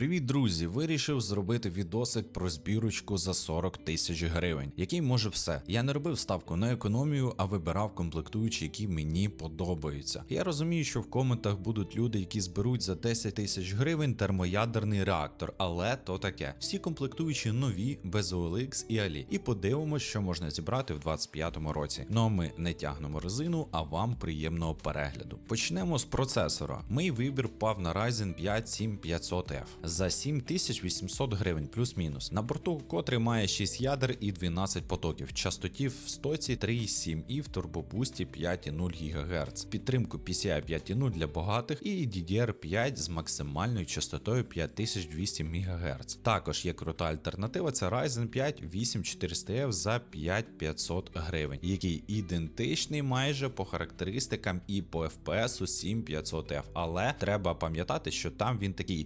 Привіт, друзі! Вирішив зробити відосик про збірочку за 40 тисяч гривень, який може все. Я не робив ставку на економію, а вибирав комплектуючі, які мені подобаються. Я розумію, що в коментах будуть люди, які зберуть за 10 тисяч гривень термоядерний реактор, але то таке. Всі комплектуючі нові, без OLX і Ali. І подивимося, що можна зібрати в 25-му році. Ну а ми не тягнемо резину, а вам приємного перегляду. Почнемо з процесора. Мій вибір пав на Ryzen 5 7500F за 7800 гривень плюс-мінус. На борту котрий має 6 ядер і 12 потоків, частотів в стоці 3,7 і в турбобусті 5,0 ГГц, підтримку PCI 5.0 для багатих і DDR5 з максимальною частотою 5200 МГц. Також є крута альтернатива, це Ryzen 5 8400F за 5500 гривень, який ідентичний майже по характеристикам і по FPS 7500F, але треба пам'ятати, що там він такий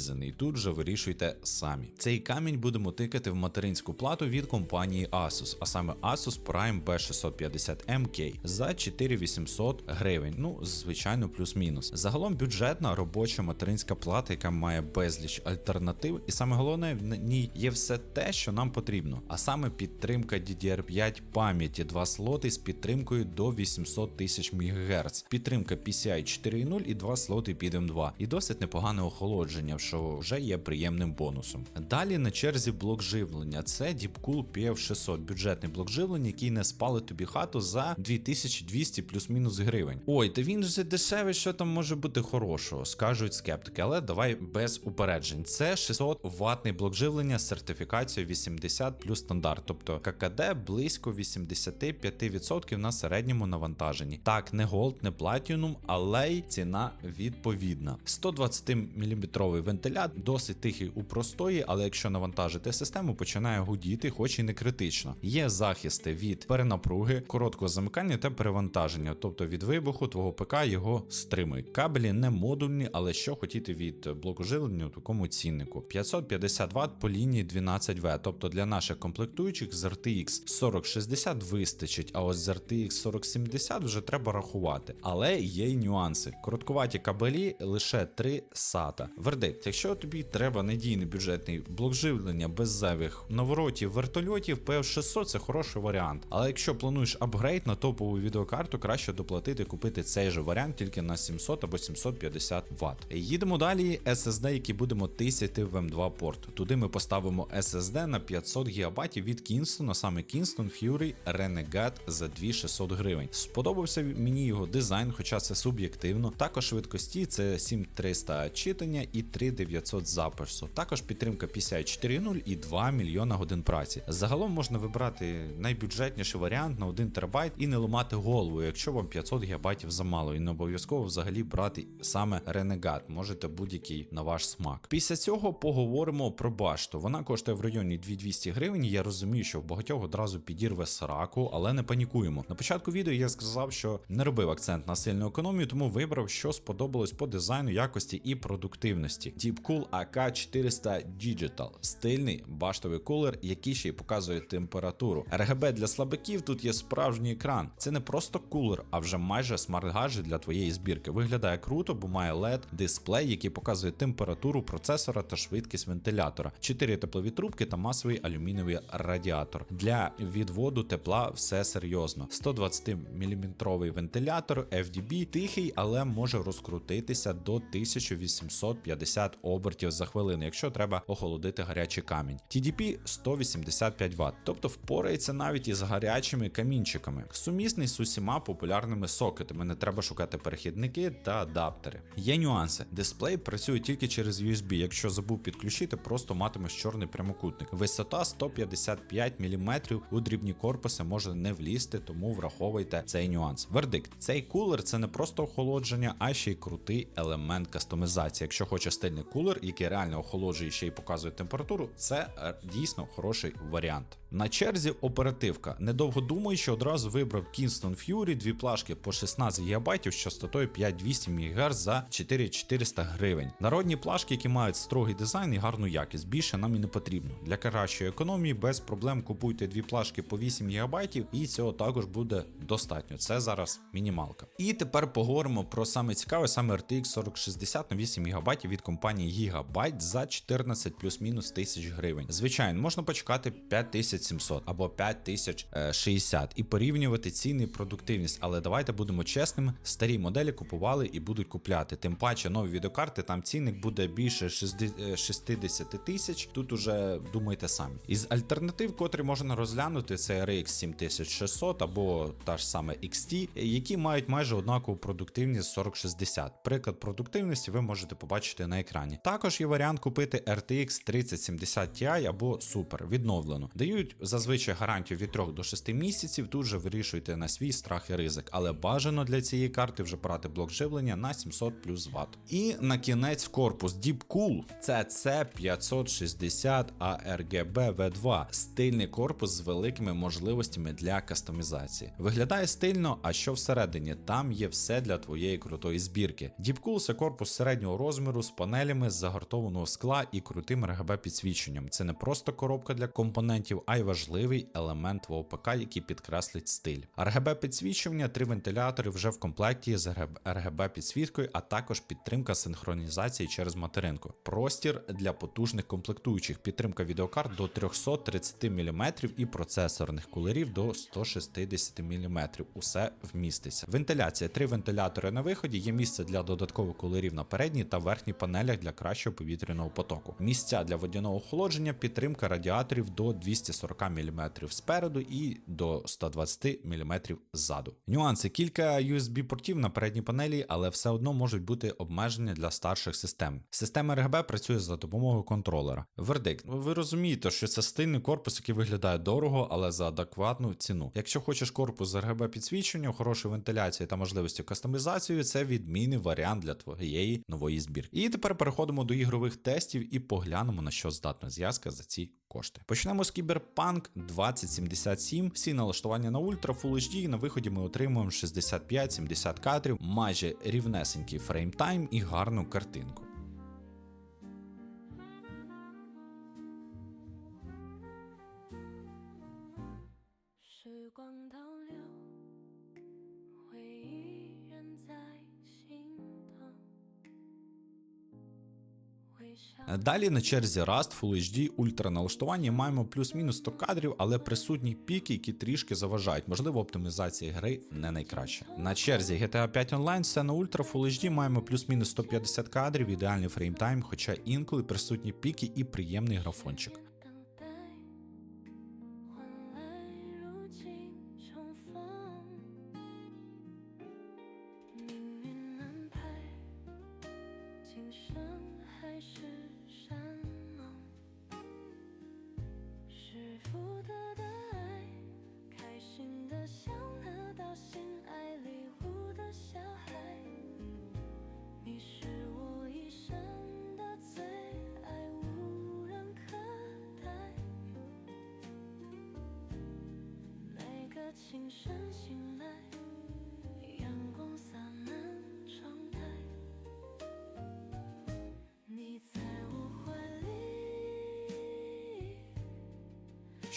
полуобрізаний. Тут же вирішуйте самі. Цей камінь будемо тикати в материнську плату від компанії Asus, а саме Asus Prime B650MK за 4800 гривень. Ну, звичайно, плюс-мінус. Загалом бюджетна робоча материнська плата, яка має безліч альтернатив, і саме головне в ній є все те, що нам потрібно. А саме підтримка DDR5 пам'яті, два слоти з підтримкою до 800 тисяч МГц, підтримка PCI 4.0 і два слоти під M2. І досить непогане охолодження, що вже є приємним бонусом. Далі на черзі блок живлення. Це Deepcool PF600, бюджетний блок живлення, який не спалить тобі хату за 2200 плюс-мінус гривень. Ой, та він же дешевий, що там може бути хорошого, скажуть скептики, але давай без упереджень. Це 600 ватний блок живлення з сертифікацією 80 плюс стандарт, тобто ККД близько 85% на середньому навантаженні. Так, не голд, не платінум, але й ціна відповідна. 120 мм вентилят досить тихий у простої, але якщо навантажити систему, починає гудіти, хоч і не критично. Є захисти від перенапруги, короткого замикання та перевантаження, тобто від вибуху твого ПК його стримують. Кабелі не модульні, але що хотіти від блоку живлення у такому ціннику. 550 Вт по лінії 12В, тобто для наших комплектуючих з RTX 4060 вистачить, а ось з RTX 4070 вже треба рахувати. Але є й нюанси. Короткуваті кабелі лише 3 SATA. Вердикт, якщо тобі треба надійний бюджетний блок живлення без зайвих наворотів, вертольотів, PF600 це хороший варіант. Але якщо плануєш апгрейд на топову відеокарту, краще доплатити купити цей же варіант тільки на 700 або 750 Вт. Їдемо далі. SSD, який будемо тисяти в M2 порт. Туди ми поставимо SSD на 500 ГБ від Kingston, а саме Kingston Fury Renegade за 2600 гривень. Сподобався мені його дизайн, хоча це суб'єктивно. Також швидкості це 7300 читання і 3900 запису. Також підтримка PCI 4.0 і 2 мільйона годин праці. Загалом можна вибрати найбюджетніший варіант на 1 терабайт і не ламати голову, якщо вам 500 ГБ замало, і не обов'язково взагалі брати саме Renegade, можете будь-який на ваш смак. Після цього поговоримо про башту. Вона коштує в районі 2200 гривень. Я розумію, що в багатьох одразу підірве сраку, але не панікуємо. На початку відео я сказав, що не робив акцент на сильну економію, тому вибрав, що сподобалось по дизайну, якості і продуктивності. Deepcool AK400 Digital стильний баштовий кулер, який ще й показує температуру. RGB для слабаків тут є справжній екран. Це не просто кулер, а вже майже смарт-гаджет для твоєї збірки. Виглядає круто, бо має LED дисплей, який показує температуру процесора та швидкість вентилятора, 4 теплові трубки та масовий алюмінієвий радіатор. Для відводу тепла все серйозно. 120 мм вентилятор FDB тихий, але може розкрутитися до 1850 обертів за хвилину, якщо треба охолодити гарячий камінь. TDP 185 Вт, тобто впорається навіть із гарячими камінчиками. Сумісний з усіма популярними сокетами, не треба шукати перехідники та адаптери. Є нюанси. Дисплей працює тільки через USB. Якщо забув підключити, просто матимеш чорний прямокутник. Висота 155 мм у дрібні корпуси може не влізти, тому враховуйте цей нюанс. Вердикт: цей кулер це не просто охолодження, а ще й крутий елемент кастомізації. Якщо хоче стильний кулер, який реально охолоджує ще й показує температуру, це е, дійсно хороший варіант. На черзі оперативка. Недовго думаючи, одразу вибрав Kingston Fury, дві плашки по 16 ГБ з частотою 5200 МГц за 4400 гривень. Народні плашки, які мають строгий дизайн і гарну якість. Більше нам і не потрібно. Для кращої економії без проблем купуйте дві плашки по 8 ГБ, і цього також буде достатньо. Це зараз мінімалка. І тепер поговоримо про саме цікаве, саме RTX 4060 на 8 ГБ від компанії Gigabyte за 14 плюс-мінус тисяч гривень. Звичайно, можна почекати 5700 або 5060 і порівнювати ціни і продуктивність. Але давайте будемо чесними: старі моделі купували і будуть купляти. Тим паче нові відеокарти, там цінник буде більше 60 60 тисяч. Тут уже думайте самі. Із альтернатив, котрі можна розглянути, це RX 7600 або та ж саме XT, які мають майже однакову продуктивність 4060. Приклад продуктивності ви можете побачити на екрані. Також є варіант купити RTX 3070 Ti або Super відновлену. Дають зазвичай гарантію від 3 до 6 місяців. Тут же вирішуйте на свій страх і ризик, але бажано для цієї карти вже брати блок живлення на 700 плюс Вт. І на кінець корпус Deepcool CC 560 ARGB V2. Стильний корпус з великими можливостями для кастомізації. Виглядає стильно, а що всередині? Там є все для твоєї крутої збірки. Deepcool – це корпус середнього розміру з панелями з загартованого скла і крутим RGB підсвіченням. Це не просто коробка для компонентів, а й важливий елемент твого ПК, який підкреслить стиль. RGB підсвічування, три вентилятори вже в комплекті з RGB підсвіткою, а також підтримка синхронізації через материнку. Простір для потужних комплектуючих, підтримка відеокарт до 330 мм і процесорних кулерів до 160 мм. Усе вміститься. Вентиляція: три вентилятори на виході. Є місце для додаткових кулерів на передній та верхній панелях для кращого повітряного потоку. Місця для водяного охолодження, підтримка радіаторів до 240 мм спереду і до 120 мм ззаду. Нюанси: кілька USB портів на передній панелі, але все одно можуть бути обмеження для старших систем. Система RGB працює за допомогою контролера. Вердикт. Ви розумієте, що це стильний корпус, який виглядає дорого, але за адекватну ціну. Якщо хочеш корпус з RGB підсвіченням, хорошою вентиляцією та можливістю кастомізації, це відмінний варіант для твоєї нової збірки. І тепер переходимо до ігрових тестів і поглянемо на що здатна зв'язка за ці кошти. Почнемо з Cyberpunk 2077. Всі налаштування на ультра Full HD. На виході ми отримуємо 65-70 кадрів, майже рівнесенький фреймтайм і гарну картинку. 时 Далі на черзі Rust Full HD Ultra налаштування маємо плюс-мінус 100 кадрів, але присутні піки, які трішки заважають. Можливо, оптимізація гри не найкраща. На черзі GTA 5 Online все на Ultra Full HD маємо плюс-мінус 150 кадрів, ідеальний фреймтайм, хоча інколи присутні піки і приємний графончик. 是山盟，是福德的爱，开心的像得到心爱礼物的小孩。你是我一生的最爱，无人可待。每个情深心。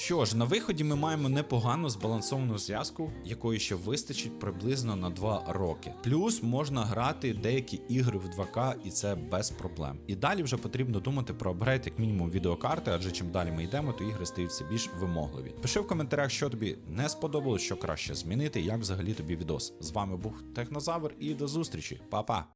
Що ж, на виході ми маємо непогану збалансовану зв'язку, якої ще вистачить приблизно на 2 роки. Плюс можна грати деякі ігри в 2К, і це без проблем. І далі вже потрібно думати про апгрейд як мінімум відеокарти, адже чим далі ми йдемо, то ігри стають все більш вимогливі. Пиши в коментарях, що тобі не сподобалось, що краще змінити, як взагалі тобі відос. З вами був Технозавр і до зустрічі, Па-па!